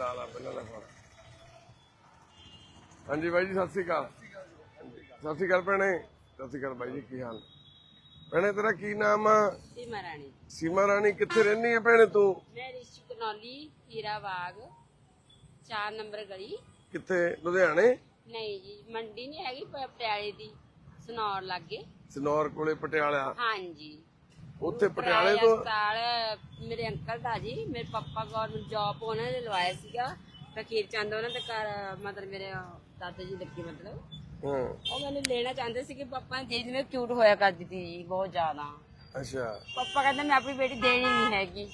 ਲਾ ਲਾ ਪਹਿਲਾਂ ਦਾ ਫੋਨ ਹਾਂਜੀ ਬਾਈ ਜੀ ਸਤਿ ਸ਼੍ਰੀ ਅਕਾਲ। ਸਤਿ ਸ਼੍ਰੀ ਅਕਾਲ ਭੈਣੇ। ਸਤਿ ਸ਼੍ਰੀ ਅਕਾਲ ਬਾਈ ਜੀ ਕੀ ਹਾਲ? ਭੈਣੇ ਤੇਰਾ ਕੀ ਨਾਮ ਆ? ਸੀਮਾ ਰਾਣੀ। ਸੀਮਾ ਰਾਣੀ ਕਿੱਥੇ ਰਹਿੰਦੀ ਆ ਭੈਣੇ ਤੂੰ? ਮੈਂ ਰਿਸ਼ੀ ਕਨੌਲੀ ਹੀਰਾ ਬਾਗ 4 ਨੰਬਰ ਗਲੀ। ਕਿੱਥੇ? ਲੁਧਿਆਣੇ? ਨਹੀਂ ਜੀ ਮੰਡੀ ਨਹੀਂ ਹੈਗੀ ਪਟਿਆਲੇ ਦੀ ਸਨੌਰ ਲੱਗੇ। ਸਨੌਰ ਕੋਲੇ ਪਟਿਆਲਾ। ਹਾਂਜੀ। ਉੱਥੇ ਪਟਿਆਲੇ ਤੋਂ ਹਸਪਤਾਲ ਮੇਰੇ ਅੰਕਲ ਦਾ ਜੀ ਮੇਰੇ ਪਾਪਾ ਗਵਰਨਮੈਂਟ ਜੌਬ ਉਹਨਾਂ ਨੇ ਲਵਾਇਆ ਸੀਗਾ। ਫਕੀਰ ਚੰਦ ਉਹਨਾਂ ਦੇ ਘਰ ਮਤਲਬ ਮੇਰੇ ਦਾਦਾ ਜੀ ਲੱਗੇ ਮਤਲਬ। ਹਾਂ। ਉਹ ਮੈਨੂੰ ਲੈਣਾ ਚਾਹੁੰਦੇ ਸੀ ਕਿ ਪਾਪਾ ਨੇ ਦੀਦੀ ਨੇ ਕਿਊਟ ਹੋਇਆ ਕਰਦੀ ਸੀ ਜੀ ਬਹੁਤ ਜ਼ਿਆਦਾ। ਅੱਛਾ। ਪਾਪਾ ਕਹਿੰਦੇ ਮੈਂ ਆਪਣੀ ਬੇਟੀ ਦੇਣੀ ਨਹੀਂ ਹੈਗੀ।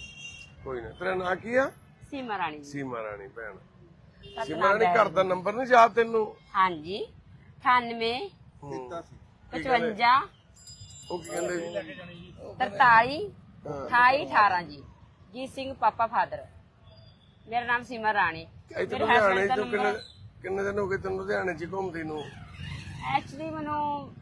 ਕੋਈ ਨਾ ਤੇਰਾ ਨਾਂ ਕੀ ਆ? ਸੀਮਾ ਰਾਣੀ ਸੀਮਾ ਰਾਣੀ ਭੈਣ। ਸੀਮਾ ਰਾਣੀ ਘਰ ਦਾ ਨੰਬਰ ਨਹੀਂ ਯਾਦ ਤੈਨੂੰ? ਹਾਂਜੀ। 98 ਹੂੰ। 55 ਉਹ ਕੀ ਕਹਿੰਦੇ? 43 28 18 ਜੀ। ਜੀ ਸਿੰਘ ਪਾਪਾ ਫਾਦਰ। ਮੇਰਾ ਨਾਮ ਸੀਮਾ ਰਾਣੀ। ਇੱਥੇ ਮੇਰੇ ਲੁਧਿਆਣੇ husband ਦਾ ਤੋਂ ਕਿੰਨੇ number- ਕਿੰਨੇ ਦਿਨ ਹੋ ਗਏ ਤੈਨੂੰ ਲੁਧਿਆਣੇ ਚ ਘੁੰਮਦੀ ਨੂੰ? ਐਕਚੁਅਲੀ ਮੈਨੂੰ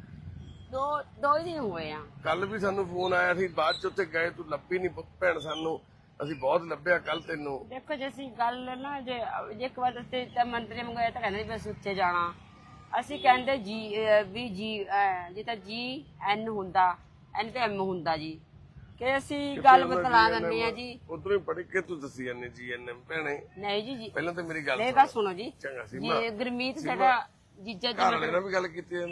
ਦੋ ਦੋ ਹੀ ਦਿਨ ਹੋਏ ਆ। ਕੱਲ ਵੀ ਸਾਨੂੰ ਫੋਨ ਆਇਆ ਸੀ ਬਾਅਦ ਚ ਉੱਥੇ ਗਏ ਤੂੰ ਲੱਭੀ ਨਹੀਂ ਭੈਣ ਸਾਨੂੰ। ਅਸੀਂ ਬਹੁਤ ਲੱਭਿਆ ਕੱਲ ਤੈਨੂੰ। ਦੇਖੋ ਜੇ ਅਸੀਂ ਗੱਲ ਨਾ ਜੇ ਜੇ ਇੱਕ ਵਾਰ ਤੇ ਤਾਂ ਮੰਤਰੀ ਮੰਗਾਇਆ ਤਾਂ ਕਹਿੰਦੇ ਵੀ ਅਸੀਂ ਉੱਥੇ ਜਾਣਾ। ਅਸੀਂ ਕਹਿੰਦੇ ਜੀ ਅਹ ਵੀ ਜੀ ਅਹ ਜੇ ਤਾਂ ਜੀ ਐਨ ਹੁੰਦਾ। ਐਨ ਤੇ ਐਮ ਹੁੰਦਾ ਜੀ। ਕਿ ਅਸੀਂ ਗੱਲ ਬਤਲਾ ਦਿੰਦੇ ਆ ਜੀ। ਉਧਰੋਂ ਹੀ ਪੜ੍ਹ ਕੇ ਤੂੰ ਦੱਸੀ ਜਾਂਦੀ ਜੀਐਨਐਮ ਭੈਣੇ। ਨਹੀਂ ਜੀ ਜੀ। ਪਹਿਲਾਂ ਤਾਂ ਮੇਰੀ ਗੱਲ ਸੁਣ। ਗੱਲ ਸੁਣੋ ਜੀ। ਚੰਗਾ ਸੀ ਜੀ ਗੁਰਮੀਤ ਸਾਡਾ ਜੀਜਾ ਜੀ ਨਾਲ ਵੀ ਗੱਲ ਕੀਤੀ ਹੈ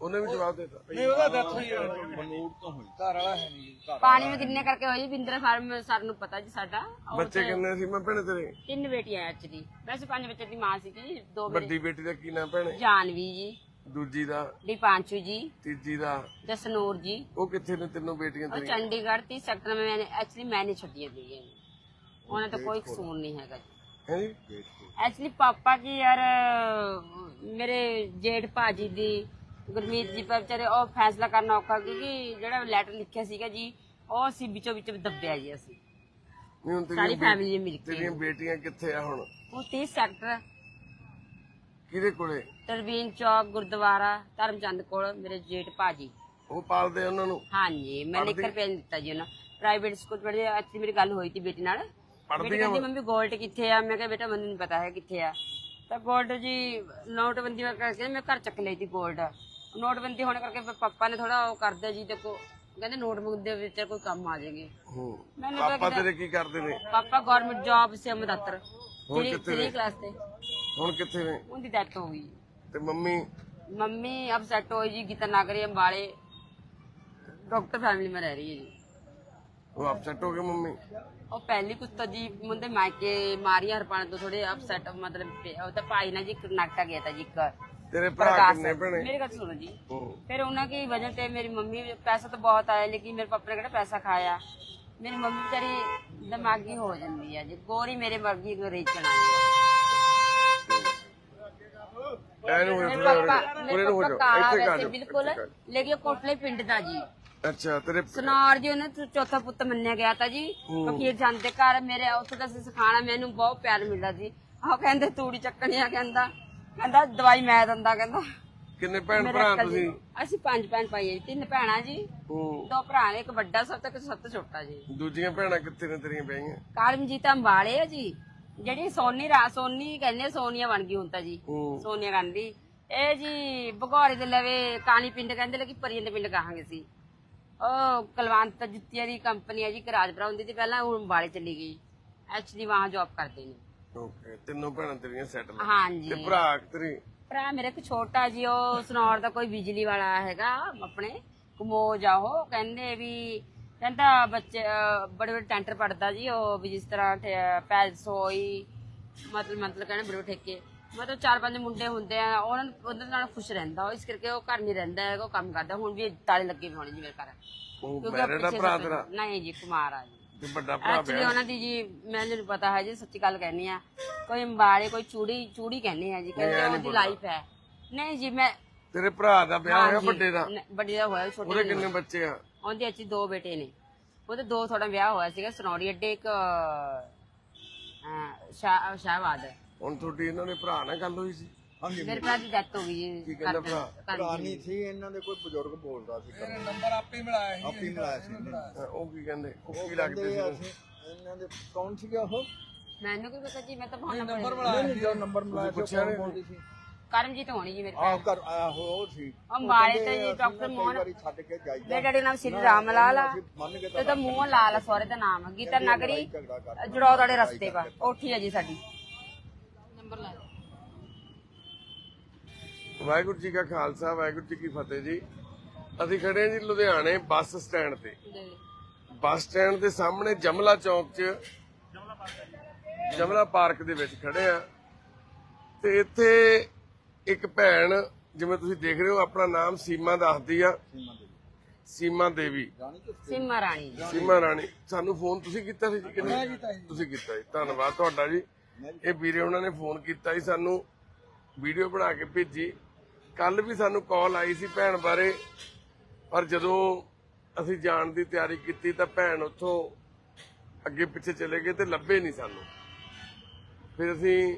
ਉਹਨੇ ਵੀ ਜਵਾਬ ਦਿੱਤਾ। ਨਹੀਂ ਉਹਦਾ ਡੈਥ ਹੋਈ ਬਨੂੜ ਤੋਂ ਹੋਈ। ਘਰ ਵਾਲਾ ਹੈ ਨਹੀਂ ਘਰ ਪਾਣੀ ਵਿੱਚ ਕਿੰਨੇ ਕਰਕੇ ਹੋਈ ਬਿੰਦਰ ਫਾਰਮ ਸਰ ਨੂੰ ਪਤਾ ਜੀ ਸਾਡਾ। ਬੱਚੇ ਕਿੰਨੇ ਸੀ? ਮੈਂ ਭੈਣੇ ਤੇਰੇ। ਤਿੰਨ ਬੇਟੀਆਂ ਐਕਚੁਅਲੀ ਵੈਸੇ ਪੰਜ ਬੱਚੇ ਦੀ ਮਾਂ ਸੀ ਜੀ ਦੋ ਵੱਡੀ ਬੇਟੀ ਦਾ ਕੀ ਨਾਮ ਭੈਣੇ? ਜਾਨਵੀ ਜੀ। ਦੂਜੀ ਦਾ ਦੀਪਾਂਸ਼ੂ ਜੀ ਤੀਜੀ ਦਾ। ਜਸਨੂਰ ਜੀ। ਉਹ ਕਿੱਥੇ ਨੇ ਤਿੰਨੋਂ ਬੇਟੀਆਂ ਉਹ ਚੰਡੀਗੜ੍ਹ 30 ਸੈਕਟਰ ਮੈਂ ਐਕਚੁਅਲੀ ਮੈਂ ਨਹੀਂ ਛੱਡੀਆਂ ਦੀਆਂ ਉਹਨਾਂ ਦਾ ਕੋਈ ਕਸੂਰ ਨਹੀਂ ਹੈਗਾ ਜੀ। ਹੈਂ ਐਕਚੁਅਲੀ ਪਾਪਾ ਜੀ ਯਾਰ ਮੇਰੇ ਜੇਠ ਭਾਜੀ ਦੀ ਗੁਰਮੀਤ ਜੀ ਪਰ ਵਿਚਾਰੇ ਉਹ ਫੈਸਲਾ ਕਰਨਾ ਔਖਾ ਕਿਉਂਕਿ ਜਿਹੜਾ ਲੈਟਰ ਲਿਖਿਆ ਸੀਗਾ ਜੀ ਉਹ ਅਸੀਂ ਵਿੱਚੋਂ ਵਿੱਚ ਦੱਬਿਆ ਜੀ ਅਸੀਂ। ਸਾਰੀ ਫੈਮਿਲੀ ਮਿਲ ਕੇ ਤੇਰੀਆਂ ਬੇਟੀਆਂ ਕਿੱਥੇ ਆ ਹੁਣ? ਉਹ 30 ਸੈਕਟਰ ਕਿਹਦੇ ਕੋਲੇ? ਤਰਵੀਨ ਚੌਕ ਗੁਰਦੁਆਰਾ ਧਰਮਚੰਦ ਕੋਲ ਮੇਰੇ ਜੇਠ ਭਾਜੀ। ਉਹ ਪਾਲਦੇ ਆ ਉਹਨਾਂ ਨੂੰ? ਹਾਂਜੀ ਮੈਂ ਲਿਖ ਰੁਪਏ ਦਿੱਤਾ ਜੀ ਉਹਨਾਂ ਪ੍ਰਾਈਵੇਟ ਸਕੂਲ ਪੜ੍ਹਦੇ ਐਕਚੁਅਲੀ ਮੇਰੀ ਗੱਲ ਹੋਈ ਸੀ ਬੇਟੀ ਨਾਲ। ਬੇਟੀ ਪੜ੍ਹਦੀਆਂ ਕਹਿੰਦੀ ਮੰਮੀ ਗੋਲਡ ਕਿੱਥੇ ਆ? ਮੈਂ ਕਿਹਾ ਬੇਟਾ ਮੈਨੂੰ ਨਹੀਂ ਪਤਾ ਹੈ ਕਿੱਥੇ ਆ। ਤਾਂ ਗੋਲਡ ਜੀ ਨੋਟਬੰਦੀ ਮੈਂ ਕਰਕੇ ਮੈਂ ਘਰ ਚੱਕ ਲਈ ਸੀ ਗੋਲਡ ਨੋਟਬੰਦੀ ਹੋਣ ਕਰਕੇ ਫਿਰ ਪਾਪਾ ਨੇ ਥੋੜਾ ਉਹ ਕਰਦੇ ਜੀ ਦੇਖੋ। ਕਹਿੰਦੇ ਨੋਟਬੁੱਕ ਦੇ ਵਿੱਚ ਕੋਈ ਕੰਮ ਆ ਜਾਏਗੇ। ਹੂੰ। ਮੈਨੂੰ ਤਾਂ ਪਾਪਾ ਤੇਰੇ ਕੀ ਕਰਦੇ ਨੇ? ਪਾਪਾ ਗਵਰਨਮੈਂਟ ਜੌਬ ਸੇ ਮਦਤਰ ਕਿੱਥੇ ਨੇ? 3 ਕਲਾਸ ਤੇ। ਹੁਣ ਕਿੱਥੇ ਨੇ? ਉਹਦੀ ਡੈਥ ਹੋ ਗਈ। ਤੇ ਮੰਮੀ? ਮੰਮੀ ਅਪਸੈਟ ਹੋਈ ਜੀ ਗੀਤਾ ਨਾਗਰੀ ਅੰਬਾਲੇ। ਡਾਕਟਰ ਫੈਮਿਲੀ ਮੈਂ ਰਹਿ ਰਹੀ ਹੈ ਜੀ। ਉਹ ਅਪਸੈਟ ਹੋ ਗਏ ਮੰਮੀ? ਉਹ ਪਹਿਲੀ ਕੁਛ ਜੀ ਮੁੰਡੇ ਮਾਇਕੇ ਮਾਰੀਆਂ ਹਰਪਾਣ ਤੋਂ ਥੋੜੇ ਅਪਸੈਟ ਮਤਲਬ ਉਹ ਤਾਂ ਭਾਈ ਨਾ ਜੀ ਕਰਨਾਟਕਾ ਗਿਆ ਤਾਂ ਜੀ ਇੱਕ। ਤੇਰੇ ਭਰਾ ਕਿੰਨੇ ਭੈਣੇ? ਮੇਰੇ ਘਰ ਸੁਣੋ ਜੀ। ਫਿਰ ਉਹਨਾਂ ਕੀ ਵਜ੍ਹਾ ਤੇ ਮੇਰੀ ਮੰਮੀ ਪੈਸਾ ਤਾਂ ਬਹੁਤ ਆਇਆ ਲੇਕਿਨ ਮੇਰੇ ਪਾਪਾ ਨੇ ਕਿਹੜਾ ਪੈਸਾ ਖਾਇਆ? ਮੇਰੀ ਮੰਮੀ ਤੇਰੀ ਦਿਮਾਗੀ ਹੋ ਜਾਂਦੀ ਹੈ ਜੀ। ਗੋਰੀ ਮੇਰੇ ਵਰਗੀ ਗਰੇਚਣ ਵਾਲੀ ਆ। ਬਿਲਕੁਲ। ਲੇਕਿਨ ਕੋਟਲੇ ਪਿੰਡ ਦਾ ਜੀ। ਅੱਛਾ ਤੇਰੇ ਸਨਾਰ ਜੀ ਪੁੱਤ ਮੰਨਿਆ ਗਿਆ ਤਾਂ ਜੀ। ਫਕੀਰ ਘਰ ਮੇਰੇ ਉੱਥੇ ਦਾ ਮੈਨੂੰ ਬਹੁਤ ਪਿਆਰ ਮਿਲਦਾ ਜੀ। ਉਹ ਕਹਿੰਦੇ ਤੂੜੀ ਚੱਕਣੀ ਕਹਿੰਦਾ। ਕਹਿੰਦਾ ਦਵਾਈ ਮੈਂ ਦਿੰਦਾ ਕਹਿੰਦਾ। ਕਿੰਨੇ ਭੈਣ ਭਰਾ ਤੁਸੀਂ? ਅਸੀਂ ਪੰਜ ਭੈਣ ਭਾਈ ਜੀ ਤਿੰਨ ਭੈਣਾਂ ਜੀ। ਦੋ ਭਰਾ ਨੇ ਇੱਕ ਵੱਡਾ ਸਭ ਤੋਂ ਇੱਕ ਸਭ ਤੋਂ ਛੋਟਾ ਜੀ। ਦੂਜੀਆਂ ਭੈਣਾਂ ਕਿੱਥੇ ਨੇ ਤੇਰੀਆਂ ਵਿਆਹੀਆਂ ਕਾਲਮਜੀਤ ਅੰਬਾਲੇ ਆ ਜੀ। ਜਿਹੜੀ ਸੋਨੀ ਰਾ ਸੋਨੀ ਕਹਿੰਦੇ ਆ, ਸੋਨੀਆ ਬਣ ਗਈ ਹੁਣ ਤਾਂ ਜੀ। ਹੂੰ। ਸੋਨੀਆ ਗਾਂਧੀ। ਇਹ ਜੀ ਭਗੌੜੇ ਦੇ ਲਵੇ ਕਾਣੀ ਪਿੰਡ ਕਹਿੰਦੇ ਲੇਕਿਨ ਪਰੀਆਂ ਦੇ ਪਿੰਡ ਕਹਾਂਗੇ ਸੀ ਉਹ ਕਲਵੰਤ ਜੁੱਤੀਆਂ ਦੀ ਕੰਪਨੀ ਹੈ ਜੀ ਕਰਾਜਪੁਰਾ ਹੁੰਦੀ ਸੀ ਪਹਿਲਾਂ ਉਹ ਅੰਬਾਲੇ ਚਲੀ ਗਈ। ਐਕਚੁਅਲੀ ਵਾਂ ਜੌਬ ਕਰਦੇ ਨੇ। ਓਕੇ ਤਿੰਨੋਂ ਭੈਣਾਂ ਤੇਰੀਆਂ ਸੈਟਲ ਤੇ ਹਾਂਜੀ। ਭਰਾ ਤੇਰੀ? ਭਰਾ ਮੇਰੇ ਇੱਕ ਛੋਟਾ ਜੀ ਉਹ ਸਨੌਰ ਦਾ ਕੋਈ ਬਿਜਲੀ ਵਾਲਾ ਹੈਗਾ ਆਪਣੇ। ਕਮੋਜ ਆ ਉਹ। ਕਹਿੰਦੇ ਵੀ ਕਹਿੰਦਾ ਬੱਚੇ ਬੜੇ ਬੜੇ ਟੈਂਟਰ ਪੜਦਾ ਜੀ ਉਹ ਵੀ ਜਿਸ ਤਰ੍ਹਾਂ ਪੈਲਸ ਹੋਈ ਮਤਲਬ ਮਤਲਬ ਕਹਿੰਦੇ ਬੜੇ ਠੇਕੇ। ਮਤਲਬ ਚਾਰ ਪੰਜ ਮੁੰਡੇ ਹੁੰਦੇ ਆ ਉਹਨਾਂ ਨੂੰ ਉਹਨਾਂ ਨਾਲ ਖੁਸ਼ ਰਹਿੰਦਾ ਉਹ ਇਸ ਕਰਕੇ ਉਹ ਘਰ ਨਹੀਂ ਰਹਿੰਦਾ ਹੈਗਾ ਉਹ ਕੰਮ ਕਰਦਾ। ਹੁਣ ਵੀ ਤਾਲੇ ਲੱਗੇ ਹੋਣੇ ਜੀ ਮੇਰੇ ਘਰ। ਉਹ ਕਿਉਂਕਿ ਮੈਰਿਡ ਆ ਪਿੱਛੇ ਭਰਾ ਸਭ- ਤੇਰਾ? ਨਹੀਂ ਜੀ ਕੁਮਾਰ ਆ ਜੀ। ਤੇ ਵੱਡਾ ਭਰਾ ਐਕਚੁਅਲੀ ਉਹਨਾਂ ਦੀ ਜੀ ਮੈਨੂੰ ਪਤਾ ਹੈ ਜੀ ਸੱਚੀ ਗੱਲ ਕਹਿਣੀ ਆ। ਕੋਈ ਅੰਬਾਲੇ ਕੋਈ ਚੂੜੀ ਚੂੜੀ ਕਹਿੰਦੇ ਆ ਜੀ ਕਹਿੰਦੇ ਉਹਦੀ ਲਾਈਫ ਹੈ। ਨਹੀਂ ਜੀ ਮੈਂ ਤੇਰੇ ਭਰਾ ਦਾ ਵਿਆਹ ਹੋਇਆ ਵੱਡੇ ਦਾ? ਵੱਡੀ ਦਾ ਹੋਇਆ ਛੋਟੇ ਉਹਦੇ ਕਿੰਨੇ ਬੱਚੇ ਆ? ਉਹਦੇ ਅੱਛੀ ਦੋ ਬੇਟੇ ਨੇ। ਉਹਦੇ ਦੋ ਥੋੜਾ ਵਿਆਹ ਹੋਇਆ ਸੀਗਾ ਸਨੌਰੀ ਅੱਡੇ ਇੱਕ ਅਹ, ਸ਼ਾਹ ਸ਼ਾਹਬਾਦ। ਹੁਣ ਤੁਹਾਡੀ ਇਹਨਾਂ ਦੇ ਭਰਾ ਨਾਲ ਗੱਲ ਹੋਈ ਸੀ? ਹਾਂਜੀ। ਮੇਰੇ ਭਰਾ ਦੀ ਡੈਥ ਹੋ ਗਈ ਜੀ। ਕੀ ਕਹਿੰਦਾ ਭਰਾ? ਪੁਰਾਣੀ ਸੀ ਇਹਨਾਂ ਦੇ ਕੋਈ ਬਜ਼ੁਰਗ ਬੋਲਦਾ ਸੀ। ਨੰਬਰ ਆਪੇ ਮਿਲਾਇਆ ਸੀ। ਆਪੇ ਮਿਲਾਇਆ ਸੀ। ਇਹਨੇ। ਹਾਂ, ਉਹ ਕੀ ਕਹਿੰਦੇ? ਉਹ ਕੀ ਲੱਗਦੇ ਕਹਿੰਦੇ ਸੀ? ਅਸੀਂ ਇਹਨਾਂ ਦੇ ਕੌਣ ਸੀਗਾ ਉਹ? ਮੈਨੂੰ ਕੀ ਪਤਾ ਜੀ ਮੈਂ ਤਾਂ ਫੋਨ ਨੰਬਰ ਜੋ ਨੰਬਰ ਮਿਲਾਇਆ ਸੀ ਉਹ ਨੀ? ਕੌਣ ਬੋਲਦੀ ਸੀ? ਕਰਮਜੀਤ ਹੋਣੀ ਜੀ ਮੇਰੇ ਆਹ ਕਰ ਆਹੋ ਉਹ ਸੀ। ਅੰਬਾਲੇ ਤੇ ਜੀ ਡਾਕਟਰ ਮੋਹਨ ਵਾਰੀ ਛੱਡ ਕੇ ਜਾਈਦਾ। ਮੇਰੇ ਡੈਡੀ ਨਾਮ ਸ੍ਰੀ ਰਾਮ ਲਾਲ ਆ। ਤੇ ਤਾਂ ਮੂੰਹ ਲਾਲ ਆ ਸਹੁਰੇ ਦਾ ਨਾਮ। ਗੀਤਾ ਨਗਰੀ ਜੜੋ ਤੁਹਾਡੇ ਰਸਤੇ ਪਾ ਕੋਠੀ ਹੈ ਜੀ ਸਾਡੀ। ਨੰਬਰ ਲਾ ਵਾਹਿਗੁਰੂ ਜੀ ਕਾ ਖਾਲਸਾ ਵਾਹਿਗੁਰੂ ਜੀ ਕੀ ਫਤਿਹ ਜੀ। ਅਸੀਂ ਖੜੇ ਹਾਂ ਜੀ ਲੁਧਿਆਣੇ ਬੱਸ ਸਟੈਂਡ ਤੇ। ਬੱਸ ਸਟੈਂਡ ਦੇ ਸਾਹਮਣੇ ਜਮਲਾ ਚੌਕ 'ਚ ਜਮਲਾ ਪਾਰਕ ਦੇ ਵਿੱਚ ਖੜੇ ਆ। ਤੇ ਇੱਥੇ ਇੱਕ ਭੈਣ ਜਿਵੇਂ ਤੁਸੀਂ ਦੇਖ ਰਹੇ ਹੋ ਆਪਣਾ ਨਾਮ ਸੀਮਾ ਦੱਸਦੀ ਆ। ਸੀਮਾ ਦੇਵੀ। ਸਿੰਮਾ ਰਾਣੀ ਸੀਮਾ? ਰਾਣੀ। ਸਾਨੂੰ ਫੋਨ ਤੁਸੀਂ ਕੀਤਾ ਸੀ ਜੀ ਕਿ ਨਹੀਂ? ਤੁਸੀਂ ਕੀਤਾ ਜੀ। ਧੰਨਵਾਦ ਤੁਹਾਡਾ ਜੀ। ਇਹ ਵੀਰੇ ਉਹਨਾਂ ਨੇ ਫੋਨ ਕੀਤਾ ਸੀ ਸਾਨੂੰ ਵੀਡੀਓ ਬਣਾ ਕੇ ਭੇਜੀ। ਕੱਲ ਵੀ ਸਾਨੂੰ ਕਾਲ ਆਈ ਸੀ ਭੈਣ ਬਾਰੇ ਪਰ ਜਦੋਂ ਅਸੀਂ ਜਾਣ ਦੀ ਤਿਆਰੀ ਕੀਤੀ ਤਾਂ ਭੈਣ ਉੱਥੋਂ ਅੱਗੇ ਪਿੱਛੇ ਚਲੇ ਗਏ ਤੇ ਲੱਭੇ ਨਹੀਂ ਸਾਨੂੰ। ਫਿਰ ਅਸੀਂ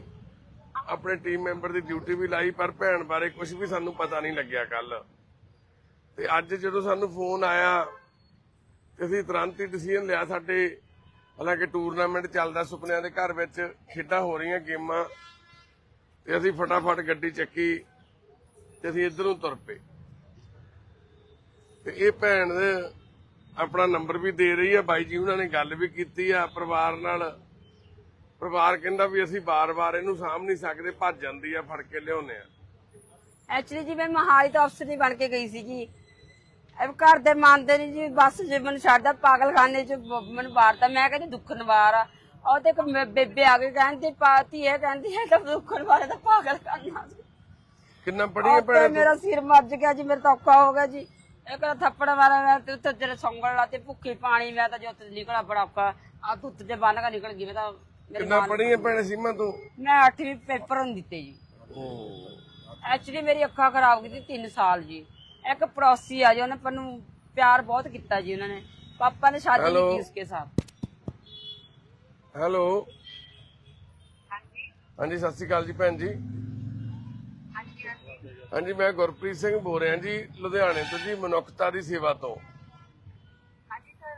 ਆਪਣੇ ਟੀਮ ਮੈਂਬਰ ਦੀ ਡਿਊਟੀ ਵੀ ਲਾਈ, ਪਰ ਭੈਣ ਬਾਰੇ ਕੁਝ ਵੀ ਸਾਨੂੰ ਪਤਾ ਨਹੀਂ ਲੱਗਿਆ ਕੱਲ ਤੇ ਅੱਜ ਜਦੋਂ ਸਾਨੂੰ ਫੋਨ ਆਇਆ, ਤੇ ਅਸੀਂ ਤੁਰੰਤ ਹੀ ਡਿਸੀਜਨ ਲਿਆ ਸਾਡੇ, ਹਾਲਾਂਕਿ ਟੂਰਨਾਮੈਂਟ ਚੱਲਦਾ ਸੁਪਨਿਆਂ ਦੇ ਘਰ ਵਿੱਚ, ਖੇਡਾਂ ਹੋ ਰਹੀਆਂ ਗੇਮਾਂ, ਤੇ ਅਸੀਂ ਫਟਾਫਟ ਗੱਡੀ ਚੱਕੀ, ਤੇ ਅਸੀਂ ਇੱਧਰ ਤੁਰ ਪਏ। ਤੇ ਇਹ ਭੈਣ ਦੇ ਆਪਣਾ ਨੰਬਰ ਵੀ ਦੇ ਰਹੀ ਆ, ਬਾਈ ਜੀ ਉਹਨਾਂ ਨੇ ਗੱਲ ਵੀ ਕੀਤੀ ਆ ਪਰਿਵਾਰ ਨਾਲ। ਪਰਿਵਾਰ ਕਹਿੰਦਾ ਵੀ ਅਸੀਂ ਬਾਰ-ਬਾਰ ਇਹਨੂੰ ਸਾਂਭ ਨਹੀਂ ਸਕਦੇ ਭੱਜ ਜਾਂਦੀ ਆ ਫੜ ਕੇ ਲਿਆਉਨੇ ਆ। ਐਕਚੁਅਲੀ ਜੀ ਮੈਂ ਮਹਾਲੀ ਤੋਂ ਅਫਸਰ ਨਹੀਂ ਬਣ ਕੇ ਗਈ ਸੀ ਜੀ ਘਰ ਦੇ ਮੰਨਦੇ ਨਹੀਂ ਜੀ ਬਸ ਜੇ ਮੈਨੂੰ ਛੱਡਦਾ ਪਾਗਲਖਾਨੇ ਚ ਮੈਨੂੰ ਬਾਰਤਾ ਮੈਂ ਕਹਿੰਦੀ ਦੁੱਖ ਨਿਵਾਰ ਆ। ਉਹ ਤੇ ਇੱਕ ਬੇਬੇ ਆ ਕੇ ਕਹਿੰਦੀ ਪਾਤੀ ਇਹ ਕਹਿੰਦੀ ਹੈ ਤਾਂ ਦੁੱਖ ਨਿਵਾਰ ਦਾ ਪਾਗਲਖਾਨਾ ਕਿੰਨਾ ਪੜੀਆਂ ਤੇ ਭੈਣ ਮੇਰਾ ਸਿਰ ਮੱਜ ਗਿਆ ਜੀ ਮੇਰੇ ਤਾਂ ਔਖਾ ਹੋ ਗਿਆ ਜੀ। ਇਹ ਕਹਿੰਦਾ ਥੱਪੜ ਮਾਰਿਆ ਮੈਂ ਤੇ ਉੱਥੇ ਤੇਰੇ ਸੰਗਲ ਲਾ ਤੇ ਭੁੱਖੀ ਪਾਣੀ ਮੈਂ ਤਾਂ ਜੋ ਨਿਕਲਾ ਬੜਾ ਔਖਾ। ਆ ਧੁੱਤ ਦੇ ਬੰਨ ਕੇ ਨਿਕਲ ਗਈ ਮੈਂ ਤਾਂ ਕਿੰਨਾ ਪੜੀਆਂ ਭੈਣੇ ਸੀਮਾ ਤੂੰ? ਮੈਂ 8ਵੀਂ ਪੇਪਰ ਨੂੰ ਦਿੱਤੇ ਜੀ। ਐਕਚੁਅਲੀ ਮੇਰੀ ਅੱਖਾਂ ਖਰਾਬ ਕੀਤੀ 3 ਸਾਲ ਜੀ। ਇੱਕ ਪੜੋਸੀ ਆ ਜੀ ਉਹਨੇ ਮੈਨੂੰ ਪਿਆਰ ਬਹੁਤ ਕੀਤਾ ਜੀ ਉਹਨਾਂ ਨੇ। ਪਾਪਾ ਨੇ ਸ਼ਾਦੀ ਕੀਤੀ ਉਸਕੇ ਸਾਥ। ਹੈਲੋ। ਹਾਂਜੀ। ਸਤਿ ਸ਼੍ਰੀ ਅਕਾਲ ਜੀ ਭੈਣ ਜੀ। ਹਾਂਜੀ ਮੈਂ ਗੁਰਪ੍ਰੀਤ ਸਿੰਘ ਬੋਲ ਰਿਹਾ ਜੀ ਲੁਧਿਆਣੇ ਤੋਂ ਜੀ ਮਨੁੱਖਤਾ ਦੀ ਸੇਵਾ ਤੋਂ। ਹਾਂਜੀ ਸਰ।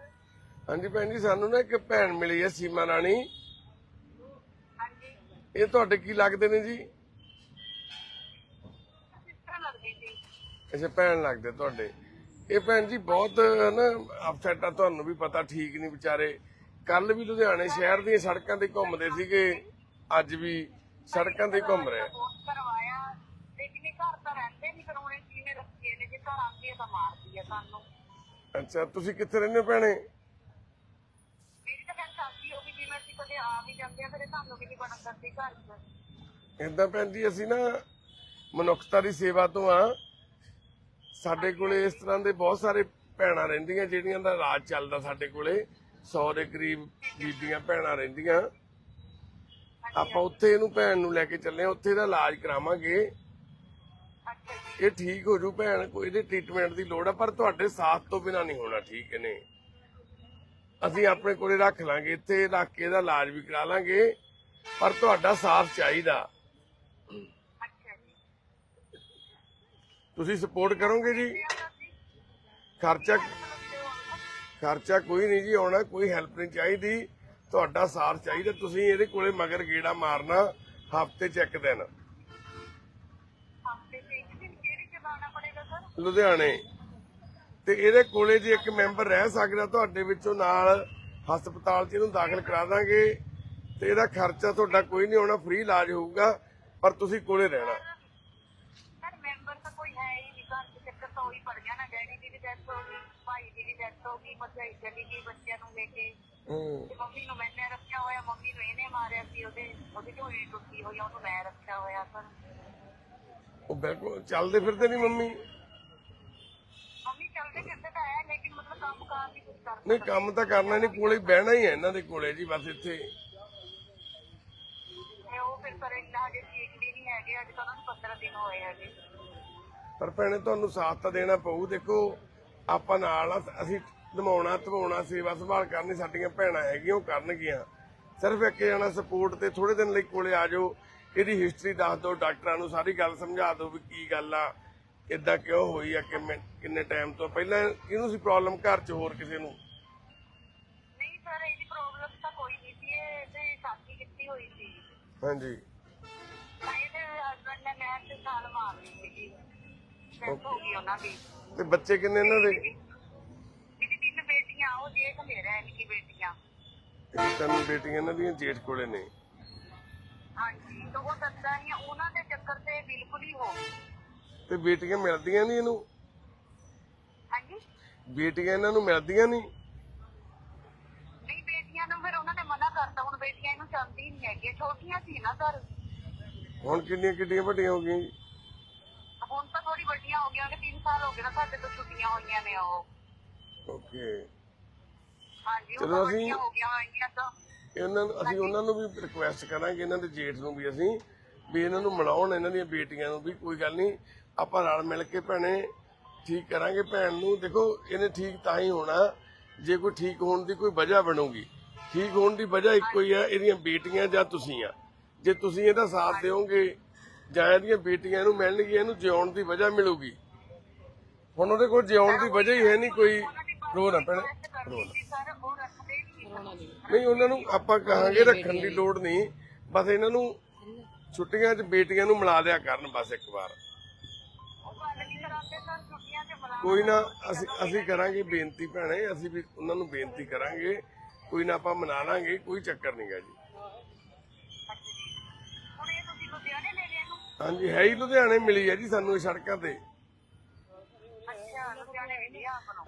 ਹਾਂਜੀ ਭੈਣ ਜੀ ਸਾਨੂੰ ਨਾ ਇੱਕ ਭੈਣ ਮਿਲੀ ਹੈ ਸੀਮਾ ਰਾਣੀ। ਇਹ ਤੁਹਾਡੇ ਕੀ ਲੱਗਦੇ ਨੇ ਜੀ? ਅੱਛਾ ਭੈਣ ਲੱਗਦੇ ਤੁਹਾਡੇ। ਇਹ ਭੈਣ ਜੀ ਬਹੁਤ ਨਾ ਅਪਸੈਟ ਆ ਤੁਹਾਨੂੰ ਵੀ ਪਤਾ ਠੀਕ ਨਹੀਂ ਵਿਚਾਰੇ। ਕੱਲ ਵੀ ਲੁਧਿਆਣੇ ਸ਼ਹਿਰ ਦੀਆਂ ਸੜਕਾਂ ਤੇ ਘੁੰਮਦੇ ਸੀਗੇ। ਅੱਜ ਵੀ ਸੜਕਾਂ ਤੇ ਘੁੰਮ ਰਹੇ ਕਰਵਾਇਆ। ਲੇਕਿਨ ਇਹ ਘਰ ਤਾਂ ਕਦੇ ਆ ਵੀ ਜਾਂਦੇ ਆ ਫਿਰ ਵੀ ਨਹੀਂ ਬਣ ਕਰਦੀ ਘਰ 'ਚ ਇਦਾਂ ਭੈਣ ਜੀ ਅਸੀਂ ਨਾ ਮਨੁੱਖਤਾ ਦੀ ਸੇਵਾ ਤੋਂ ਆ। ਸਾਡੇ ਕੋਲੇ ਇਸ ਤਰ੍ਹਾਂ ਦੇ ਬਹੁਤ ਸਾਰੇ ਭੈਣਾਂ ਰਹਿੰਦੀਆਂ ਜਿਹੜੀਆਂ ਦਾ ਇਲਾਜ ਚੱਲਦਾ ਸਾਡੇ ਕੋਲੇ। 100 ਦੇ ਕਰੀਬ ਬੀਬੀਆਂ ਭੈਣਾਂ ਰਹਿੰਦੀਆਂ। ਆਪਾਂ ਉੱਥੇ ਇਹਨੂੰ ਭੈਣ ਨੂੰ ਲੈ ਕੇ ਚੱਲੇ ਆ ਉੱਥੇ ਦਾ ਇਲਾਜ ਕਰਾਵਾਂਗੇ। ਇਹ ਠੀਕ ਹੋ ਜੂ ਭੈਣ ਕੋਈ ਇਹਦੇ ਟ੍ਰੀਟਮੈਂਟ ਦੀ ਲੋੜ ਆ ਪਰ ਤੁਹਾਡੇ ਸਾਥ ਤੋਂ ਬਿਨਾ ਨਹੀਂ ਹੋਣਾ ਠੀਕ ਨੇ ਅਸੀਂ ਆਪਣੇ ਕੋਲੇ ਰੱਖ ਲਾਂਗੇ ਇੱਥੇ ਰੱਖ ਕੇ ਇਹਦਾ ਇਲਾਜ ਵੀ ਕਰਾ ਲਾਂਗੇ ਪਰ ਤੁਹਾਡਾ ਸਾਥ ਚਾਹੀਦਾ। ਤੁਸੀਂ ਸਪੋਰਟ ਕਰੋਗੇ ਜੀ? ਖਰਚਾ ਖਰਚਾ ਕੋਈ ਨਹੀਂ ਜੀ ਆਉਣਾ ਕੋਈ ਹੈਲਪ ਨਹੀਂ ਚਾਹੀਦੀ। ਤੁਹਾਡਾ ਸਾਥ ਚਾਹੀਦਾ ਤੁਸੀਂ ਇਹਦੇ ਕੋਲੇ ਮਗਰ ਗੇੜਾ ਮਾਰਨਾ ਹਫ਼ਤੇ ਚ ਇੱਕ ਦਿਨ। ਹਫ਼ਤੇ 'ਚ ਇੱਕ ਦਿਨ ਕਿਹੜੀ ਜਗ੍ਹਾ ਆਉਣਾ ਪੜੇਗਾ ਸਰ? ਲੁਧਿਆਣੇ। ਤੇ ਇਹਦੇ ਕੋਲੇ ਜੇ ਇੱਕ ਮੈਂਬਰ ਰਹਿ ਸਕਦਾ ਤੁਹਾਡੇ ਵਿੱਚੋਂ ਨਾਲ ਹਸਪਤਾਲ 'ਚ ਇਹਨੂੰ ਦਾਖਲ ਕਰਾ ਦਾਂਗੇ। ਤੇ ਇਹਦਾ ਖਰਚਾ ਤੁਹਾਡਾ ਕੋਈ ਨਹੀਂ ਆਉਣਾ ਫ੍ਰੀ ਇਲਾਜ ਹੋਊਗਾ ਪਰ ਤੁਸੀਂ ਕੋਲੇ ਰਹਿਣਾ। ਸਰ ਮੈਂਬਰ ਤਾਂ ਕੋਈ ਹੈ ਹੀ ਨਹੀਂ ਘਰ 'ਚ ਚੱਕਰ ਤਾਂ ਉਹੀ ਪੜ ਗਿਆ ਨਾ ਡੈਡੀ ਦੀ ਵੀ ਡੈਥ ਹੋ ਗਈ ਭਾਈ ਦੀ ਵੀ ਡੈਥ ਹੋ ਗਈ ਭਰਜਾਈ ਚਲੀ ਗਈ ਬੱਚਿਆਂ ਨੂੰ ਲੈ ਕੇ। ਤੇ ਮੰਮੀ ਨੂੰ ਮੈਨੇ ਰੱਖਿਆ ਹੋਇਆ ਮੰਮੀ ਨੂੰ ਇਹਨੇ ਮਾਰਿਆ ਸੀ ਉਹਦੇ ਉਹਦੀ ਢੋਲੀ ਟੁੱਟੀ ਹੋਈ ਆ ਉਹਨੂੰ ਮੈਂ ਰੱਖਿਆ ਹੋਇਆ ਸਰ। ਉਹ ਬਿਲਕੁਲ ਚੱਲਦੇ ਫਿਰਦੇ ਨਹੀਂ ਮੰਮੀ ਮੰਮੀ ਚੱਲਦੇ ਫਿਰਦੇ ਤਾਂ ਹੈ ਲੇਕਿਨ ਮਤਲਬ ਕੰਮ ਕਾਰ ਨਹੀਂ ਕੰਮ ਤਾਂ ਕਰਨਾ ਨਹੀਂ ਕੋਲੇ ਬਹਿਣਾ ਹੀ ਹੈ ਇਹਨਾਂ ਦੇ ਕੋਲੇ ਜੀ ਬਸ ਇੱਥੇ। ਪਰ ਇੰਨਾ ਹਜੇ ਠੀਕ ਵੀ ਨਹੀਂ ਹੈਗੇ ਅੱਜ ਤਾਂ ਉਹਨਾਂ ਨੂੰ 15 ਦਿਨ ਹੋਏ ਹੈਗੇ। ਪਰ ਭੈਣੇ ਤੁਹਾਨੂੰ ਸਾਥ ਤਾਂ ਦੇਣਾ ਪਊ। ਦੇਖੋ ਆਪਾਂ ਨਾਲ ਆ ਅਸੀਂ ਨਿਭਾਉਣਾ ਧਵਾਉਣਾ ਸੇਵਾ ਸੰਭਾਲ ਕਰਨੀ ਸਾਡੀਆਂ ਭੈਣਾਂ ਹੈਗੀਆਂ ਉਹ ਕਰਨਗੀਆਂ। ਸਿਰਫ ਇੱਕ ਜਣਾ ਸਪੋਰਟ ਤੇ ਥੋੜੇ ਦਿਨ ਲਈ ਕੋਲੇ ਆ ਜਾਓ ਇਹਦੀ ਹਿਸਟਰੀ ਦੱਸ ਦਿਓ ਡਾਕਟਰਾਂ ਨੂੰ ਸਾਰੀ ਗੱਲ ਸਮਝਾ ਦਿਓ ਵੀ ਕੀ ਗੱਲ ਆ। ਇਦਾਂ ਕਿਉਂ ਹੋਈ ਆ ਕਿਵੇਂ ਕਿੰਨੇ ਟਾਈਮ ਤੋਂ? ਪਹਿਲਾਂ ਇਹਨੂੰ ਸੀ ਪ੍ਰੋਬਲਮ ਘਰ 'ਚ ਹੋਰ ਕਿਸੇ ਨੂੰ? ਨਹੀਂ ਸਰ ਇਹਦੀ ਪ੍ਰੋਬਲਮ ਤਾਂ ਕੋਈ ਨਹੀਂ ਸੀ। ਇਹ ਤੇ ਸ਼ਾਦੀ ਕੀਤੀ ਹਾਂਜੀ। ਤਾਂ ਇਹਦੇ ਹਸਬੰਡ ਨੇ ਨਹਿਰ ਤੇ ਛਾਲ ਮਾਰ ਲਈ ਡੈਥ ਹੋ ਗਈ ਉਹਨਾਂ ਦੀ। ਤੇ ਬੱਚੇ ਕਿੰਨੇ ਇਹਨਾਂ ਦੇ? ਇਹਦੀ ਤਿੰਨ ਬੇਟੀਆਂ ਉਹ ਜੇਠ ਮੇਰਾ ਇਨਕੀ ਬੇਟੀਆਂ। ਇਹ ਤਿੰਨ ਬੇਟੀਆਂ ਇਹਨਾਂ ਦੀਆਂ ਜੇਠ ਕੋਲੇ ਨੇ। ਹਾਂਜੀ ਤਾਂ ਉਹ ਦੱਸਦਾ ਨਹੀਂ ਉਹਨਾਂ ਦੇ ਚੱਕਰ ਤੇ ਬਿਲਕੁਲ ਹੀ ਹੋ ਗਈ। ਤੇ ਬੇਟੀਆਂ ਮਿਲਦੀਆਂ ਨਹੀਂ ਇਹਨੂੰ। ਹਾਂਜੀ? ਬੇਟੀਆਂ ਇਹਨਾਂ ਨੂੰ ਮਿਲਦੀਆਂ ਨਹੀਂ। ਨਹੀਂ ਬੇਟੀਆਂ ਨੂੰ ਫਿਰ ਉਹਨਾਂ ਨੇ ਮਨਾ ਕਰਤਾ। ਹੁਣ ਬੇਟੀਆਂ ਇਹਨੂੰ ਚਾਹੁੰਦੀ ਨਹੀਂ ਹੈਗੀਆਂ ਛੋਟੀਆਂ ਸੀ ਨਾ ਘਰ ਹੁਣ ਕਿੰਨੀਆਂ ਕਿੱਡੀਆਂ ਵੱਡੀਆਂ ਹੋ ਗਈਆਂ ਜੀ? ਹੁਣ ਤਾਂ ਥੋੜੀ ਵੱਡੀਆਂ ਹੋ ਗਈਆਂ ਕਿ 3 ਸਾਲ ਹੋ ਗਏ ਨਾ। ਸਾਡੇ ਤੋਂ ਛੁੱਟੀਆਂ ਹੋਈਆਂ ਨੇ ਉਹ। ਓਕੇ। ਹਾਂਜੀ ਉਹ ਚਲੋ ਤਾਂ ਅਸੀਂ- ਵੱਡੀਆਂ ਹੋ ਗਈਆਂ ਹੋਈਆਂ ਤਾਂ। ਇਹਨਾਂ ਨੂੰ ਅਸੀਂ ਉਹਨਾਂ ਨੂੰ ਵੀ ਰਿਕੁਐਸਟ ਕਰਾਂਗੇ ਇਹਨਾਂ ਦੇ ਜੇਠ ਨੂੰ ਵੀ ਅਸੀਂ ਵੀ ਇਹਨਾਂ ਨੂੰ ਮਿਲਾਉਣ ਇਹਨਾਂ ਦੀਆਂ ਬੇਟੀਆਂ ਨੂੰ ਵੀ। ਕੋਈ ਗੱਲ ਨਹੀਂ। ਆਪਾਂ ਰਲ ਮਿਲ ਕੇ ਭੈਣੇ ਠੀਕ ਕਰਾਂਗੇ। ਭੈਣ ਨੂੰ ਦੇਖੋ ਇਹਨੇ ਠੀਕ ਤਾਂ ਹੀ ਹੋਣਾ ਜੇ ਕੋਈ ਠੀਕ ਹੋਣ ਦੀ ਕੋਈ ਵਜ੍ਹਾ ਬਣੂਗੀ। ਠੀਕ ਹੋਣ ਦੀ ਵਜ੍ਹਾ ਇੱਕੋ ਹੀ ਹੈ ਇਹਦੀਆਂ ਬੇਟੀਆਂ ਜਾਂ ਤੁਸੀਂ ਆ। ਜੇ ਤੁਸੀਂ ਇਹਦਾ ਸਾਥ ਦਿਓਗੇ ਜਾਂ ਇਹਦੀਆਂ ਬੇਟੀਆਂ ਨੂੰ ਮਿਲਣਗੀਆਂ ਇਹਨੂੰ ਜਿਉਣ ਦੀ ਵਜ੍ਹਾ ਮਿਲੂਗੀ। ਹੁਣ ਉਹਦੇ ਕੋਲ ਜਿਉਣ ਦੀ ਵਜ੍ਹਾ ਹੀ ਹੈ ਨਹੀਂ ਕੋਈ। ਰੋ ਨਾ ਭੈਣੇ ਰੋ ਨਾ। ਨਹੀਂ ਉਹਨਾਂ ਨੂੰ ਆਪਾਂ ਕਹਾਂਗੇ ਰੱਖਣ ਦੀ ਲੋੜ ਨਹੀਂ। ਬਸ ਇਹਨਾਂ ਨੂੰ ਛੁੱਟੀਆਂ 'ਚ ਬੇਟੀਆਂ ਨੂੰ ਮਿਲਾ ਦਿਆ ਕਰਨ ਬਸ ਇੱਕ ਵਾਰ। ਕੋਈ ਨਾ ਅਸੀਂ ਅਸੀਂ ਕਰਾਂਗੇ ਬੇਨਤੀ ਭੈਣੇ ਅਸੀਂ ਵੀ ਉਹਨਾਂ ਨੂੰ ਬੇਨਤੀ ਕਰਾਂਗੇ। ਕੋਈ ਨਾ ਆਪਾਂ ਮਨਾ ਲਾਂਗੇ ਕੋਈ ਚੱਕਰ ਨਹੀਂਗਾ ਜੀ। ਹਾਂਜੀ ਹੈ ਹੀ ਲੁਧਿਆਣੇ ਮਿਲੀ ਹੈ ਜੀ ਸਾਨੂੰ ਇਹ ਸੜਕਾਂ ਤੇ।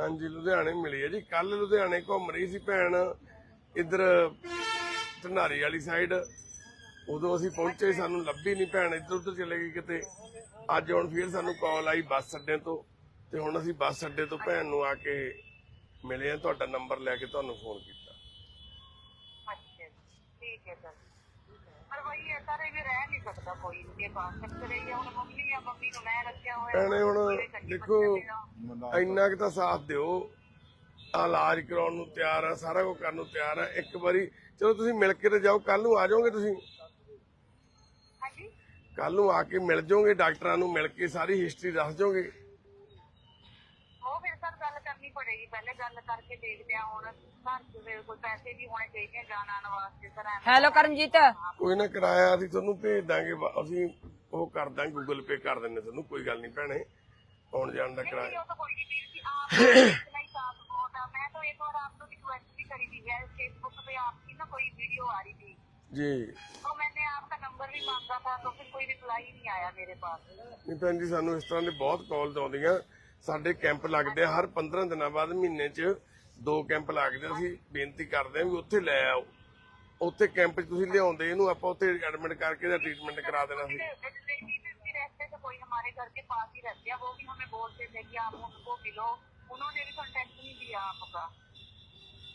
ਹਾਂਜੀ ਲੁਧਿਆਣੇ ਮਿਲੀ ਹੈ ਜੀ। ਕੱਲ ਲੁਧਿਆਣੇ ਘੁੰਮ ਰਹੀ ਸੀ ਭੈਣ ਇੱਧਰ ਢਨਾਰੀ ਵਾਲੀ ਸਾਈਡ ਉਦੋਂ ਅਸੀਂ ਪਹੁੰਚੇ ਸਾਨੂੰ ਲੱਭੀ ਨਹੀਂ ਭੈਣ ਇੱਧਰ ਉੱਧਰ ਚਲੇ ਗਈ ਕਿਤੇ। ਅੱਜ ਹੁਣ ਫਿਰ ਸਾਨੂੰ ਕਾਲ ਆਈ ਬੱਸ ਅੱਡੇ ਤੋਂ। ਤੇ ਹੁਣ ਅਸੀਂ ਬੱਸ ਅੱਡੇ ਤੋਂ ਭੈਣ ਨੂੰ ਆ ਕੇ ਮਿਲੇ ਆ ਤੁਹਾਡਾ ਨੰਬਰ ਲੈ ਕੇ ਤੁਹਾਨੂੰ ਫੋਨ ਕੀਤਾ। ਅੱਛਾ ਠੀਕ ਹੈ ਸਰ ਪਰ ਵਹੀ ਹੈ ਸਰ ਇਹ ਰਹਿ ਨਹੀਂ ਸਕਦਾ ਕੋਈ ਹੈ ਹੁਣ ਮੰਮੀ ਆ ਮੰਮੀ ਨੂੰ ਮੈਂ ਰੱਖਿਆ ਹੋਇਆ ਭੈਣੇ ਹੁਣ ਮੇਰੇ ਕੱਟੀ ਦੇਖੋ ਬੱਚਾ ਮੇਰਾ। ਇੰਨਾ ਕੁ ਤਾਂ ਸਾਥ ਦਿਓ। ਆ ਇਲਾਜ ਕਰਾਉਣ ਨੂੰ ਤਿਆਰ ਆ ਸਾਰਾ ਕੁਝ ਕਰਨ ਨੂੰ ਤਿਆਰ ਆ। ਇੱਕ ਵਾਰੀ ਚਲੋ ਤੁਸੀਂ ਮਿਲ ਕੇ ਤੇ ਜਾਓ ਕੱਲ ਨੂੰ ਆ ਜਾਓਗੇ ਤੁਸੀਂ? ਹਾਂਜੀ? ਕੱਲ ਨੂੰ ਆ ਕੇ ਮਿਲ ਜਾਓਗੇ ਡਾਕਟਰਾਂ ਨੂੰ ਮਿਲ ਕੇ ਸਾਰੀ ਹਿਸਟਰੀ ਦੱਸ ਜਾਓਗੇ? ਗੱਲ ਕਰਨੀ ਪੜੇਗੀ ਪਹਿਲੇ ਗੱਲ ਕਰਕੇ ਦੇਖਦੇ ਆ ਹੁਣ ਘਰ ਚ ਫਿਰ ਕੋਈ ਪੈਸੇ ਵੀ ਹੋਣੇ ਚਾਹੀਦੇ ਆ ਜਾਣ ਆਉਣ ਵਾਸਤੇ ਸਰ ਐਵੇਂ ਹੈਲੋ ਕਰਮਜੀਤ ਕੋਈ ਨਾ ਕਿਰਾਇਆ ਅਸੀਂ ਤੁਹਾਨੂੰ ਭੇਜ ਦਾਂਗੇ ਵਾ- ਅਸੀਂ ਉਹ ਕਰ ਦਾਂਗੇ ਗੂਗਲ ਪੇ ਕਰ ਦਿੰਨੇ ਤੁਹਾਨੂੰ ਕੋਈ ਗੱਲ ਨਹੀਂ ਭੈਣੇ ਆਉਣ ਜਾਣ ਦਾ ਨਹੀਂ, ਕਿਰਾਇਆ ਉਹ ਤਾਂ ਕੋਈ ਨਹੀਂ ਵੀਰ ਜੀ ਆਪ इतना ही साफ बहुत है मैं तो एक बार आपको रिक्वेस्ट भी करी थी है फेसबुक पे आपकी ना कोई वीडियो आ रही थी ਜੀ तो मैंने आपका नंबर भी मांगा था तो फिर कोई रिप्लाई ही नहीं आया मेरे पास ਨਹੀਂ ਭੈਣ ਜੀ ਸਾਨੂੰ ਇਸ ਤਰ੍ਹਾਂ ਦੇ ਬਹੁਤ ਕਾਲਸ ਆਉਂਦੀਆਂ ਸਾਡੇ ਕੈਂਪ ਲੱਗਦੇ ਆ ਹਰ 15 ਦਿਨਾਂ ਬਾਅਦ ਮਹੀਨੇ 'ਚ ਦੋ ਕੈਂਪ ਲੱਗਦੇ ਆ। ਅਸੀਂ ਬੇਨਤੀ ਕਰਦੇ ਆ ਵੀ ਉੱਥੇ ਲੈ ਆਓ ਉੱਥੇ ਕੈਂਪ 'ਚ ਤੁਸੀਂ ਲਿਆਉਂਦੇ ਇਹਨੂੰ ਆਪਾਂ ਉੱਥੇ ਐਡਮਿਟ ਕਰਕੇ ਇਹਦਾ ਟ੍ਰੀਟਮੈਂਟ ਕਰਾ देना ਸੀ रिलेटिव भी रहते थे कोई हमारे घर के पास ही रहते हैं वो भी हमें बोलते थे कि आप उनको मिलो उन्होंने भी कॉन्टेक्ट नहीं दिया आपका